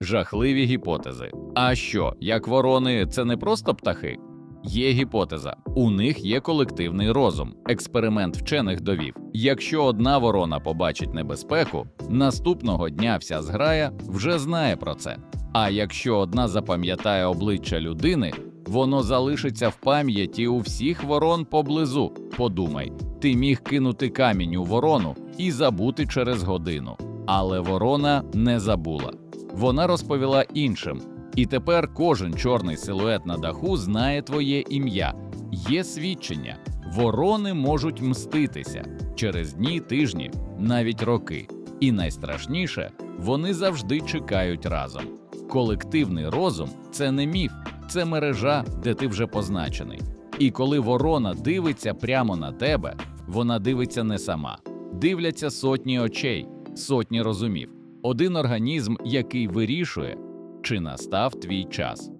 Жахливі гіпотези. А що, як ворони, це не просто птахи? Є гіпотеза, у них є колективний розум. Експеримент вчених довів: якщо одна ворона побачить небезпеку, наступного дня вся зграя вже знає про це. А якщо одна запам'ятає обличчя людини, воно залишиться в пам'яті у всіх ворон поблизу. Подумай, ти міг кинути камінь у ворону і забути через годину. Але ворона не забула. Вона розповіла іншим. І тепер кожен чорний силует на даху знає твоє ім'я. Є свідчення. Ворони можуть мститися через дні, тижні, навіть роки. І найстрашніше, вони завжди чекають разом. Колективний розум це не міф, це мережа, де ти вже позначений. І коли ворона дивиться прямо на тебе, вона дивиться не сама. Дивляться сотні очей, сотні розумів. Один організм, який вирішує, чи настав твій час.